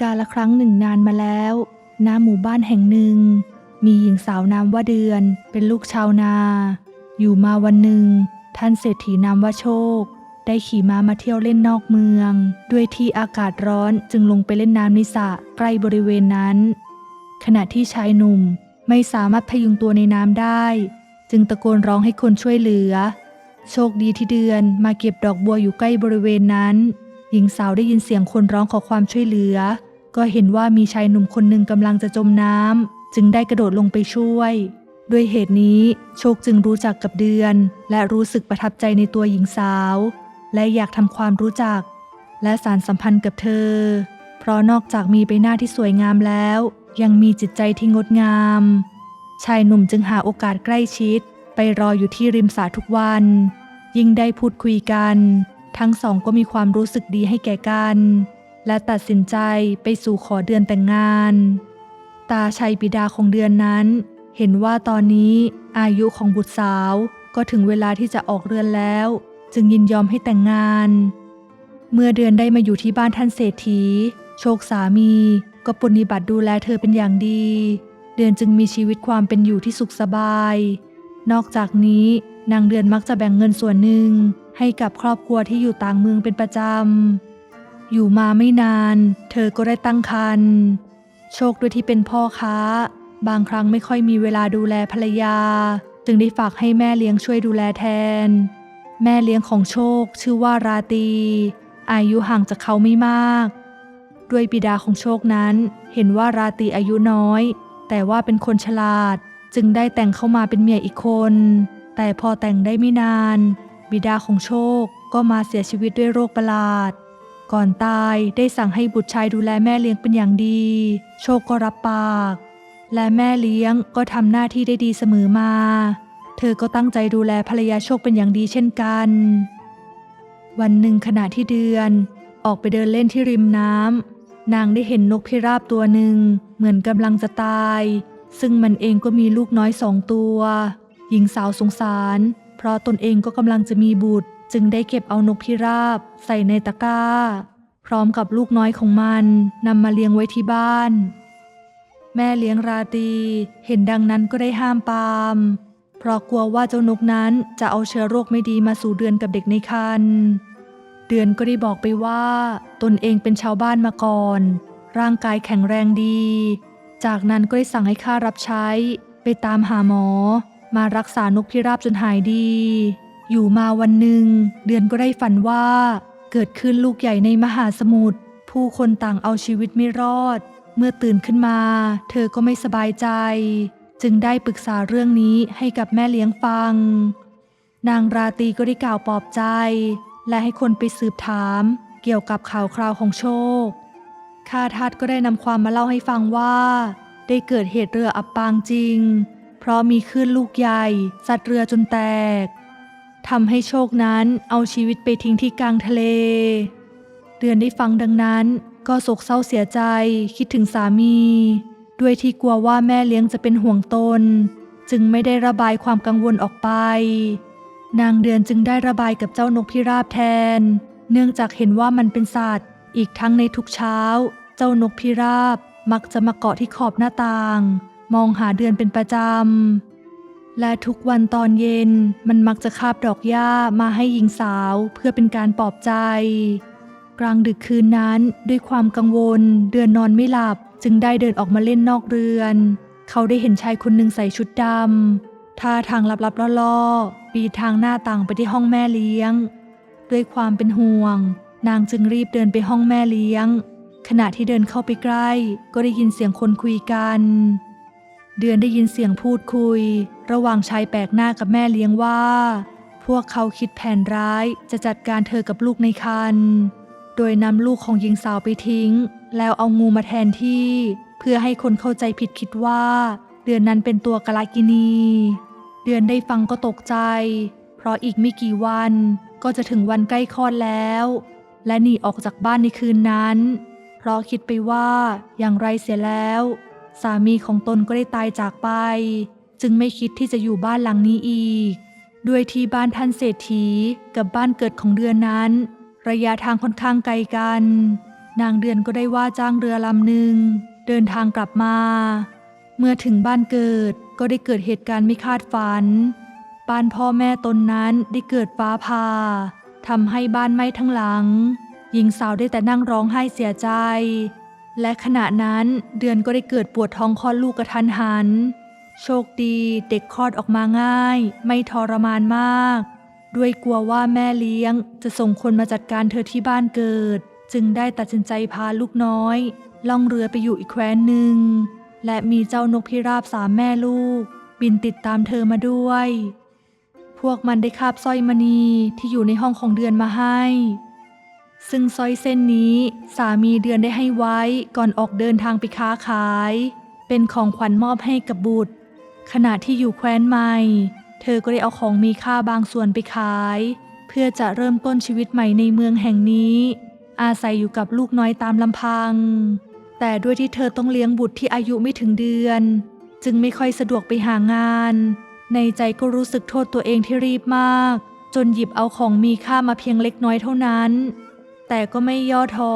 กาละครั้งหนึ่งนานมาแล้วณหมู่บ้านแห่งหนึ่ง มีหญิงสาวนามว่าเดือน เป็นลูกชาวนา อยู่มาวันหนึ่ง ท่านเศรษฐีนามว่าโชค ได้ขี่ม้ามาเที่ยวเล่นนอกเมือง ด้วยที่อากาศร้อนจึงลงไปเล่นน้ำในสระใกล้บริเวณนั้น ขณะที่ชายหนุ่มไม่สามารถพยุงตัวในน้ำได้ จึงตะโกนร้องให้คนช่วยเหลือ โชคดีที่เดือนมาเก็บดอกบัวอยู่ใกล้บริเวณนั้น หญิงสาวได้ยินเสียงคนร้องขอความช่วยเหลือ ก็เห็นว่ามีชายหนุ่มคนหนึ่งกำลังจะจมน้ำจึงได้กระโดดลงไปช่วย ด้วยเหตุนี้โชคจึงรู้จักกับเดือน และรู้สึกประทับใจในตัวหญิงสาว และอยากทำความรู้จัก และสารสัมพันธ์กับเธอ เพราะนอกจากมีใบหน้าที่สวยงามแล้ว ยังมีจิตใจที่งดงาม ชายหนุ่มจึงหาโอกาสใกล้ชิด ไปรออยู่ที่ริมสระทุกวัน ยิ่งได้พูดคุยกัน ทั้งสองก็มีความรู้สึกดีให้แก่กัน และตัดสินใจไปสู่ขอเดือนแต่งงาน ตาชัยบิดาของเดือนนั้น เห็นว่าตอนนี้อายุของบุตรสาวก็ถึงเวลาที่จะออกเรือนแล้ว จึงยินยอมให้แต่งงาน เมื่อเดือนได้มาอยู่ที่บ้านท่านเศรษฐี โชคสามีก็ปฏิบัติดูแลเธอเป็นอย่างดี เดือนจึงมีชีวิตความเป็นอยู่ที่สุขสบาย นอกจากนี้นางเดือนมักจะแบ่งเงินส่วนหนึ่งให้กับครอบครัวที่อยู่ต่างเมืองเป็นประจำ อยู่มาไม่นาน เธอก็ได้ตั้งครรภ์โชคด้วยที่เป็นพ่อค้า บางครั้งไม่ค่อยมีเวลาดูแลภรรยา จึงได้ฝากให้แม่เลี้ยงช่วยดูแลแทน แม่เลี้ยงของโชคชื่อว่าราตี อายุห่างจากเขาไม่มาก ด้วยบิดาของโชคนั้น เห็นว่าราตีอายุน้อย แต่ว่าเป็นคนฉลาด จึงได้แต่งเข้ามาเป็นเมียอีกคน แต่พอแต่งได้ไม่นาน บิดาของโชคก็มาเสียชีวิตด้วยโรคประหลาด ก่อนตายได้สั่งให้บุตรชายดูแลแม่เลี้ยงเป็นอย่างดี โชคก็รับปาก และแม่เลี้ยงก็ทำหน้าที่ได้ดีเสมอมา เธอก็ตั้งใจดูแลภรรยาโชคเป็นอย่างดีเช่นกัน วันหนึ่งขณะที่เดือน ออกไปเดินเล่นที่ริมน้ำนางได้เห็นนกพิราบตัวหนึ่ง เหมือนกำลังจะตาย ซึ่งมันเองก็มีลูกน้อยสองตัว หญิงสาวสงสาร เพราะตนเองก็กำลังจะมีบุตรจึงได้เก็บเอานกพิราบใส่ในตะกร้า พร้อมกับลูกน้อยของมันนำมาเลี้ยงไว้ที่บ้าน แม่เลี้ยงราตรีเห็นดังนั้นก็ได้ห้ามปาม เพราะกลัวว่าเจ้านกนั้นจะเอาเชื้อโรคไม่ดีมาสู่เดือนกับเด็กในครรภ์เดือนก็ได้บอกไปว่า ตนเองเป็นชาวบ้านมาก่อน ร่างกายแข็งแรงดี จากนั้นก็ได้สั่งให้ข้ารับใช้ ไปตามหาหมอ มารักษานกพิราบจนหายดี อยู่มาวันหนึ่งเดือนก็ได้ฝันว่า เกิดขึ้นลูกใหญ่ในมหาสมุทรผู้คนต่างเอาชีวิตไม่รอด เมื่อตื่นขึ้นมา เธอก็ไม่สบายใจ จึงได้ปรึกษาเรื่องนี้ให้กับแม่เลี้ยงฟัง นางราตรีก็ได้กล่าวปลอบใจ และให้คนไปสืบถามเกี่ยวกับข่าวคราวของโชค ข้าทัดก็ได้นำความมาเล่าให้ฟังว่า ได้เกิดเหตุเรืออับปางจริง เพราะมีคลื่นลูกใหญ่ซัดเรือจนแตก ทำให้โชคนั้นเอาชีวิตไปทิ้งที่กลางทะเล เดือนได้ฟังดังนั้นก็โศกเศร้าเสียใจคิดถึงสามี ด้วยที่กลัวว่าแม่เลี้ยงจะเป็นห่วงตน จึงไม่ได้ระบายความกังวลออกไป นางเดือนจึงได้ระบายกับเจ้านกพิราบแทน เนื่องจากเห็นว่ามันเป็นสัตว์ อีกทั้งในทุกเช้า เจ้านกพิราบมักจะมาเกาะที่ขอบหน้าต่าง มองหาเดือนเป็นประจำ และทุกวันตอนเย็นมันมักจะคาบดอกหญ้ามาให้หญิงสาวเพื่อเป็นการปลอบใจ กลางดึกคืนนั้นด้วยความกังวล เดือนนอนไม่หลับจึงได้เดินออกมาเล่นนอกเรือน เขาได้เห็นชายคนหนึ่งใส่ชุดดำท่าทางลับๆล่อๆปีทางหน้าต่างไปที่ห้องแม่เลี้ยง ด้วยความเป็นห่วง นางจึงรีบเดินไปห้องแม่เลี้ยง ขณะที่เดินเข้าไปใกล้ ก็ได้ยินเสียงคนคุยกัน เดือนได้ยินเสียงพูดคุย ระหว่างชายแปลกหน้ากับแม่เลี้ยงว่า พวกเขาคิดแผนร้ายจะจัดการเธอกับลูกในครรภ์โดยนำลูกของหญิงสาวไปทิ้ง แล้วเอางูมาแทนที่ เพื่อให้คนเข้าใจผิดคิดว่า เดือนนั้นเป็นตัวกาลกินี เดือนได้ฟังก็ตกใจ เพราะอีกไม่กี่วันก็จะถึงวันใกล้คลอดแล้ว และหนีออกจากบ้านในคืนนั้น เพราะคิดไปว่าอย่างไรเสียแล้ว สามีของตนก็ได้ตายจากไป จึงไม่คิดที่จะอยู่บ้านหลังนี้อีก ด้วยที่บ้านท่านเศรษฐีกับบ้านเกิดของเดือนนั้น ระยะทางค่อนข้างไกลกัน นางเดือนก็ได้ว่าจ้างเรือลำหนึ่งเดินทางกลับมา เมื่อถึงบ้านเกิดก็ได้เกิดเหตุการณ์ไม่คาดฝัน บ้านพ่อแม่ตนนั้นได้เกิดฟ้าผ่าทำให้บ้านไหม้ทั้งหลัง หญิงสาวได้แต่นั่งร้องไห้เสียใจ และขณะนั้นเดือนก็ได้เกิดปวดท้องคลอดลูกกระทันหัน โชคดีเด็กคลอดออกมาง่าย ไม่ทรมานมาก ด้วยกลัวว่าแม่เลี้ยง จะส่งคนมาจัดการเธอที่บ้านเกิด จึงได้ตัดสินใจพาลูกน้อย ล่องเรือไปอยู่อีกแคว้นหนึ่ง และมีเจ้านกพิราบสามแม่ลูก บินติดตามเธอมาด้วย พวกมันได้คาบสร้อยมณีที่อยู่ในห้องของเดือนมาให้ ซึ่งสร้อยเส้นนี้สามีเดือนได้ให้ไว้ก่อนออกเดินทางไปค้าขาย เป็นของขวัญมอบให้กับบุตร ขณะที่อยู่แคว้นใหม่ เธอก็ได้เอาของมีค่าบางส่วนไปขาย เพื่อจะเริ่มต้นชีวิตใหม่ในเมืองแห่งนี้ อาศัยอยู่กับลูกน้อยตามลำพัง แต่ด้วยที่เธอต้องเลี้ยงบุตรที่อายุไม่ถึงเดือน จึงไม่ค่อยสะดวกไปหางาน ในใจก็รู้สึกโทษตัวเองที่รีบมาก จนหยิบเอาของมีค่ามาเพียงเล็กน้อยเท่านั้น แต่ก็ไม่ย่อท้อ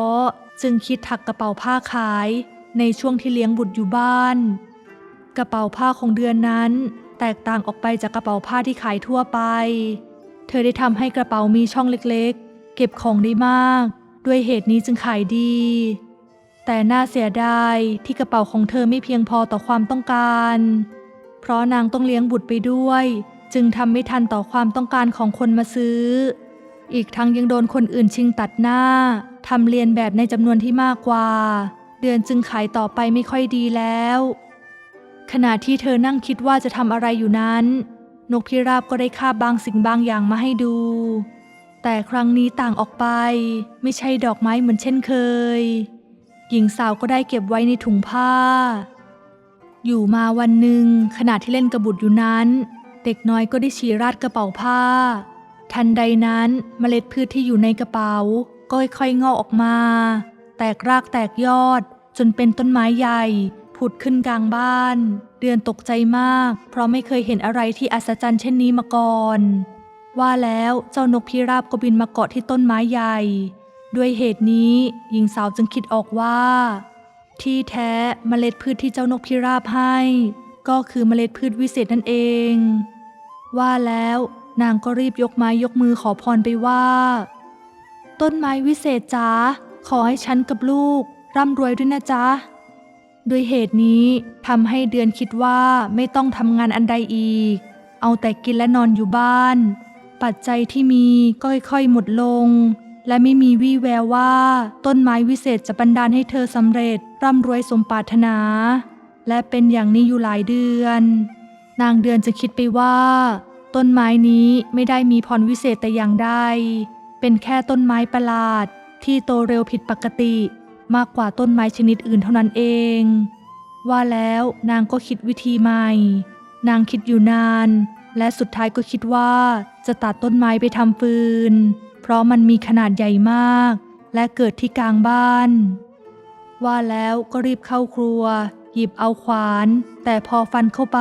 จึงคิดถักกระเป๋าผ้าขาย ในช่วงที่เลี้ยงบุตรอยู่บ้าน กระเป๋าผ้าของเดือนนั้น แตกต่างออกไปจากกระเป๋าผ้าที่ขายทั่วไป เธอได้ทำให้กระเป๋ามีช่องเล็กๆ เก็บของได้มาก ด้วยเหตุนี้จึงขายดี แต่น่าเสียดายที่กระเป๋าของเธอไม่เพียงพอต่อความต้องการ เพราะนางต้องเลี้ยงบุตรไปด้วย จึงทำไม่ทันต่อความต้องการของคนมาซื้อ อีกทั้งยังโดนคนอื่นชิงตัดหน้าทำเรียนแบบในจำนวนที่มากกว่า เดือนจึงขายต่อไปไม่ค่อยดีแล้ว ขณะที่เธอนั่งคิดว่าจะทำอะไรอยู่นั้น นกพิราบก็ได้คาบบางสิ่งบางอย่างมาให้ดู แต่ครั้งนี้ต่างออกไป ไม่ใช่ดอกไม้เหมือนเช่นเคย หญิงสาวก็ได้เก็บไว้ในถุงผ้า อยู่มาวันหนึ่งขณะที่เล่นกระบุดอยู่นั้น เด็กน้อยก็ได้ฉีราดกระเป๋าผ้า ทันใดนั้นเมล็ดพืชที่อยู่ในกระเป๋า ก็ค่อยๆงอกออกมา แตกรากแตกยอด จนเป็นต้นไม้ใหญ่ ผุดขึ้นกลางบ้าน เดือนตกใจมาก เพราะไม่เคยเห็นอะไรที่อัศจรรย์เช่นนี้มาก่อน ว่าแล้วเจ้านกพิราบก็บินมาเกาะที่ต้นไม้ใหญ่ ด้วยเหตุนี้หญิงสาวจึงคิดออกว่า ที่แท้เมล็ดพืชที่เจ้านกพิราบให้ ก็คือเมล็ดพืชวิเศษนั่นเอง ว่าแล้ว นางก็รีบยกไม้ยกมือขอพรไปว่า ต้นไม้วิเศษจ๋าขอให้ฉันกับลูก ร่ำรวยด้วยนะจ๊ะด้วยเหตุนี้ทำให้เดือนคิดว่าไม่ต้องทำงานอันใดอีก เอาแต่กินและนอนอยู่บ้าน ปัจจัยที่มีก็ค่อยๆหมดลง และไม่มีวี่แววว่า ต้นไม้วิเศษจะบันดาลให้เธอสำเร็จ ร่ำรวยสมปรารถนา และเป็นอย่างนี้อยู่หลายเดือน นางเดือนจะคิดไปว่า ต้นไม้นี้ไม่ได้มีพรวิเศษแต่อย่างใด เป็นแค่ต้นไม้ประหลาด ที่โตเร็วผิดปกติ มากกว่าต้นไม้ชนิดอื่นเท่านั้นเอง ว่าแล้วนางก็คิดวิธีใหม่ นางคิดอยู่นาน และสุดท้ายก็คิดว่าจะตัดต้นไม้ไปทำฟืน เพราะมันมีขนาดใหญ่มาก และเกิดที่กลางบ้าน ว่าแล้วก็รีบเข้าครัว หยิบเอาขวาน แต่พอฟันเข้าไป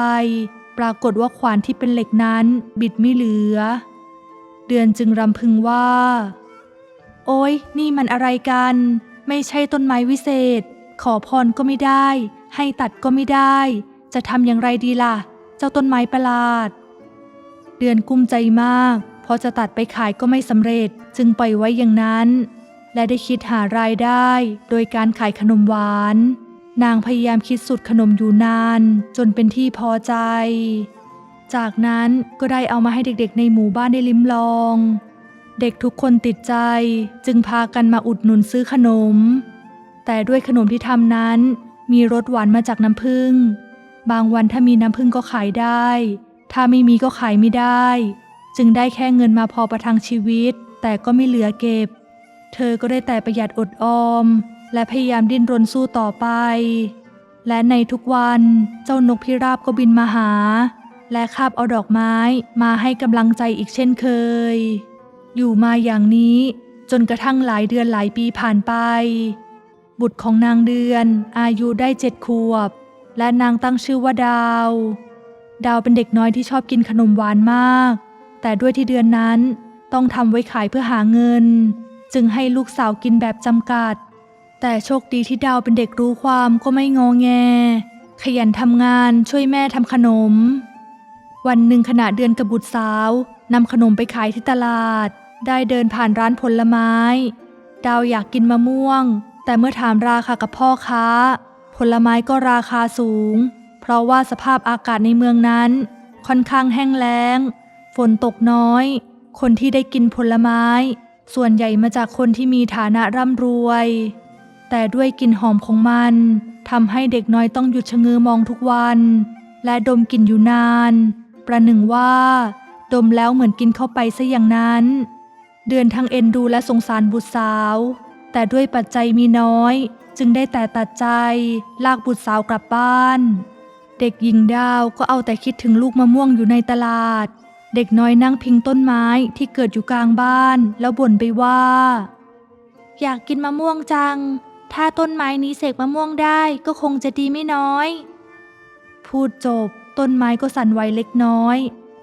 ปรากฏว่าขวานที่เป็นเหล็กนั้นบิดไม่เหลือ เดือนจึงรำพึงว่า โอ๊ยนี่มันอะไรกัน ไม่ใช่ต้นไม้วิเศษ ขอพรก็ไม่ได้ ให้ตัดก็ไม่ได้ จะทำอย่างไรดีล่ะ เจ้าต้นไม้ประหลาด เดือนกุ้มใจมากพราะจะตัดไปขายก็ไม่สำเร็จจึงปล่อยไว้อย่างนั้น และได้คิดหารายได้โดยการขายขนมหวาน นางพยายามคิดสูตรขนมอยู่นาน จนเป็นที่พอใจ จากนั้นก็ได้เอามาให้เด็กๆในหมู่บ้านได้ลิ้มลอง เด็กทุกคนติดใจ จึงพากันมาอุดหนุนซื้อขนม แต่ด้วยขนมที่ทำนั้น มีรสหวานมาจากน้ำผึ้งบางวันถ้ามีน้ำผึ้งก็ขายได้ ถ้าไม่มีก็ขายไม่ได้ จึงได้แค่เงินมาพอประทังชีวิต แต่ก็ไม่เหลือเก็บ เธอก็ได้แต่ประหยัดอดออม และพยายามดิ้นรนสู้ต่อไป และในทุกวันเจ้านกพิราบก็บินมาหา และคาบเอาดอกไม้มาให้กำลังใจอีกเช่นเคย อยู่มาอย่างนี้จนกระทั่งหลายเดือนหลายปีผ่านไป บุตรของนางเดือนอายุได้เจ็ดขวบ และนางตั้งชื่อว่าดาว ดาวเป็นเด็กน้อยที่ชอบกินขนมหวานมาก แต่ด้วยที่เดือนนั้นต้องทำไว้ขายเพื่อหาเงิน จึงให้ลูกสาวกินแบบจำกัด แต่โชคดีที่ดาวเป็นเด็กรู้ความก็ไม่งอแง ขยันทำงานช่วยแม่ทำขนม วันหนึ่งขณะเดือนกับบุตรสาวนำขนมไปขายที่ตลาด ได้เดินผ่านร้านผลไม้ ดาวอยากกินมะม่วง แต่เมื่อถามราคากับพ่อค้า ผลไม้ก็ราคาสูง เพราะว่าสภาพอากาศในเมืองนั้น ค่อนข้างแห้งแล้ง ฝนตกน้อย คนที่ได้กินผลไม้ ส่วนใหญ่มาจากคนที่มีฐานะร่ำรวย แต่ด้วยกลิ่นหอมของมันทำให้เด็กน้อยต้องหยุดชะง้อมองทุกวัน และดมกลิ่นอยู่นาน ประหนึ่งว่า ดมแล้วเหมือนกินเข้าไปซะอย่างนั้น เดือนทั้งเอ็นดูและสงสารบุตรสาว แต่ด้วยปัจจัยมีน้อย จึงได้แต่ตัดใจ ลากบุตรสาวกลับบ้าน เด็กหญิงดาวก็เอาแต่คิดถึงลูกมะม่วงอยู่ในตลาด เด็กน้อยนั่งพิงต้นไม้ที่เกิดอยู่กลางบ้าน แล้วบ่นไปว่า อยากกินมะม่วงจัง ถ้าต้นไม้นี้เสกมะม่วงได้ก็คงจะดีไม่น้อย พูดจบ ต้นไม้ก็สั่นไหวเล็กน้อย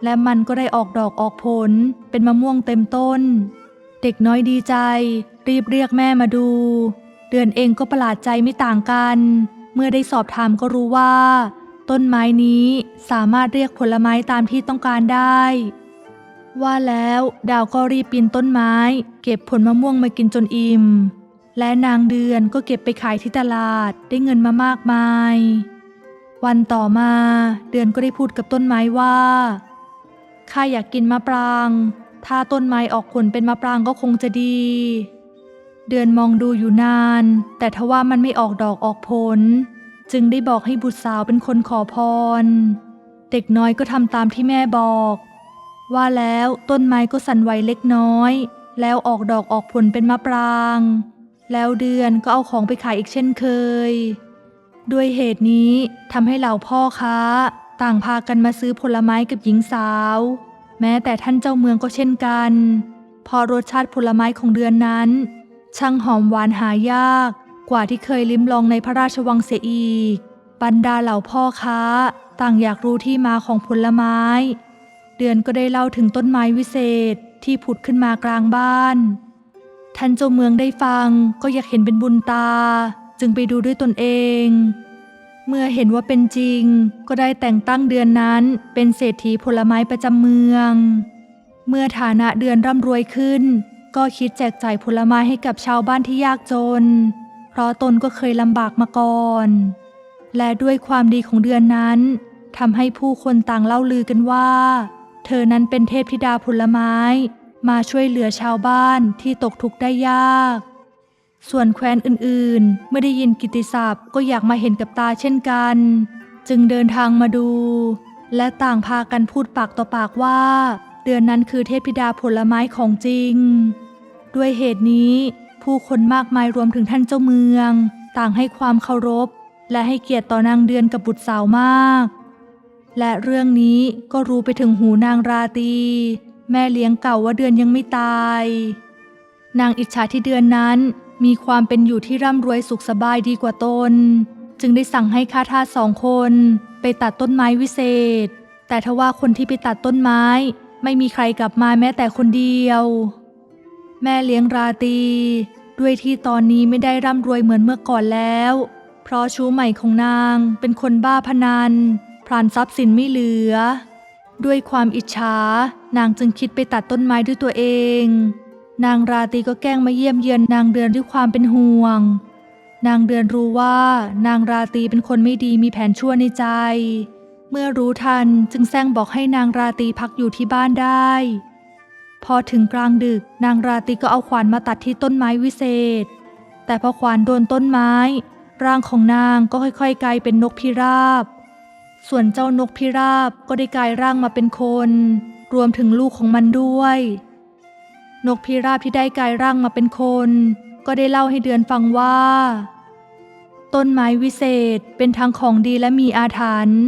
และมันก็ได้ออกดอกออกผล เป็นมะม่วงเต็มต้น เด็กน้อยดีใจ รีบเรียกแม่มาดู เดือนเองก็ประหลาดใจไม่ต่างกัน เมื่อได้สอบถามก็รู้ว่า ต้นไม้นี้สามารถเรียกผลไม้ตามที่ต้องการได้ว่าแล้วดาวก็รีบปีนต้นไม้ เก็บผลมะม่วงมากินจนอิ่ม และนางเดือนก็เก็บไปขายที่ตลาดได้เงินมามากมาย วันต่อมาเดือนก็ได้พูดกับต้นไม้ว่าข้าอยากกินมะปราง ถ้าต้นไม้ออกผลเป็นมะปรางก็คงจะดี เดือนมองดูอยู่นาน แต่ทว่ามันไม่ออกดอกออกผล จึงได้บอกให้บุตรสาวเป็นคนขอพร เด็กน้อยก็ทำตามที่แม่บอก ว่าแล้วต้นไม้ก็สั่นไหวเล็กน้อย แล้วออกดอกออกผลเป็นมะปราง แล้วเดือนก็เอาของไปขายอีกเช่นเคย ด้วยเหตุนี้ทำให้เหล่าพ่อค้า ต่างพากันมาซื้อผลไม้กับหญิงสาว แม้แต่ท่านเจ้าเมืองก็เช่นกัน พอรสชาติผลไม้ของเดือนนั้น ช่างหอมหวานหายาก กว่าที่เคยลิ้มลองในพระราชวังเสียอีก บรรดาเหล่าพ่อค้า ต่างอยากรู้ที่มาของผลไม้ เดือนก็ได้เล่าถึงต้นไม้วิเศษที่ผุดขึ้นมากลางบ้าน ท่านเจ้าเมืองได้ฟังก็อยากเห็นเป็นบุญตา จึงไปดูด้วยตนเอง เมื่อเห็นว่าเป็นจริง ก็ได้แต่งตั้งเดือนนั้นเป็นเศรษฐีผลไม้ประจำเมือง เมื่อฐานะเดือนร่ำรวยขึ้น ก็คิดแจกจ่ายผลไม้ให้กับชาวบ้านที่ยากจน เพราะตนก็เคยลำบากมาก่อน และด้วยความดีของเดือนนั้นทำให้ผู้คนต่างเล่าลือกันว่า เธอนั้นเป็นเทพธิดาผลไม้ มาช่วยเหลือชาวบ้านที่ตกทุกข์ได้ยาก ส่วนแคว้นอื่นๆ เมื่อได้ยินกิติศัพท์ก็อยากมาเห็นกับตาเช่นกัน จึงเดินทางมาดู และต่างพากันพูดปากต่อปากว่า เดือนนั้นคือเทพธิดาผลไม้ของจริง ด้วยเหตุนี้ ผู้คนมากมายรวมถึงท่านเจ้าเมือง ต่างให้ความเคารพ และให้เกียรติต่อนางเดือนกับบุตรสาวมาก และเรื่องนี้ก็รู้ไปถึงหูนางราตี แม่เลี้ยงเก่าว่าเดือนยังไม่ตาย นางอิจฉาที่เดือนนั้นมีความเป็นอยู่ที่ร่ำรวยสุขสบายดีกว่าตน จึงได้สั่งให้ข้าทาสสองคนไปตัดต้นไม้วิเศษ แต่ทว่าคนที่ไปตัดต้นไม้ ไม่มีใครกลับมาแม้แต่คนเดียว แม่เลี้ยงราตี ด้วยที่ตอนนี้ไม่ได้ร่ำรวยเหมือนเมื่อก่อนแล้ว เพราะชู้ใหม่ของนางเป็นคนบ้าพนันพรานทรัพย์สินไม่เหลือ ด้วยความอิจฉา นางจึงคิดไปตัดต้นไม้ด้วยตัวเอง นางราตรีก็แกล้งมาเยี่ยมเยือนนางเดือนด้วยความเป็นห่วง นางเดือนรู้ว่า นางราตรีเป็นคนไม่ดีมีแผนชั่วในใจ เมื่อรู้ทันจึงแซงบอกให้นางราตรีพักอยู่ที่บ้านได้ พอถึงกลางดึกนางราตรีก็เอาขวานมาตัดที่ต้นไม้วิเศษ แต่พอขวานโดนต้นไม้ ร่างของนางก็ค่อยๆกลายเป็นนกพิราบ ส่วนเจ้านกพิราบก็ได้กลายร่างมาเป็นคน รวมถึงลูกของมันด้วย นกพิราบที่ได้กลายร่างมาเป็นคน ก็ได้เล่าให้เดือนฟังว่า ต้นไม้วิเศษเป็นทั้งของดีและมีอาถรรพ์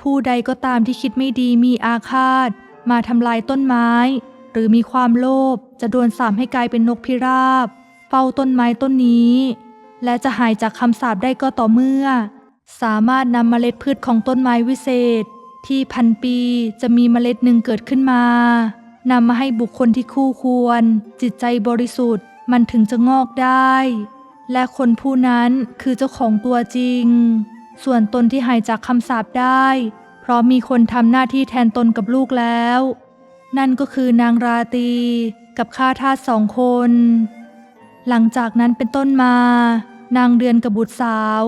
ผู้ใดก็ตามที่คิดไม่ดีมีอาฆาต มาทำลายต้นไม้ หรือมีความโลภจะโดนสาปให้กลายเป็นนกพิราบ เฝ้าต้นไม้ต้นนี้ และจะหายจากคำสาปได้ก็ต่อเมื่อ สามารถนำเมล็ดพืชของต้นไม้วิเศษ ที่พันปีจะมีเมล็ดหนึ่งเกิดขึ้นมานำมาให้บุคคลที่คู่ควร จิตใจบริสุทธิ์มันถึงจะงอกได้ และคนผู้นั้นคือเจ้าของตัวจริง ส่วนตนที่หายจากคำสาปได้ เพราะมีคนทำหน้าที่แทนตนกับลูกแล้ว นั่นก็คือนางราตีกับข้าทาสสองคน หลังจากนั้นเป็นต้นมา นางเดือนกับบุตรสาว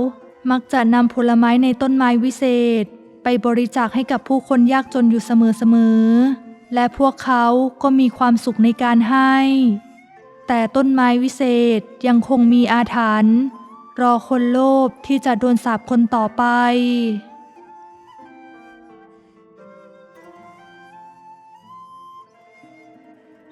มักจะนำผลไม้ในต้นไม้วิเศษ ไปบริจาคให้กับผู้คนยากจนอยู่เสมอๆ และพวกเขาก็มีความสุขในการให้ แต่ต้นไม้วิเศษยังคงมีอาถรรพ์รอคนโลภที่จะโดนสาปคนต่อไป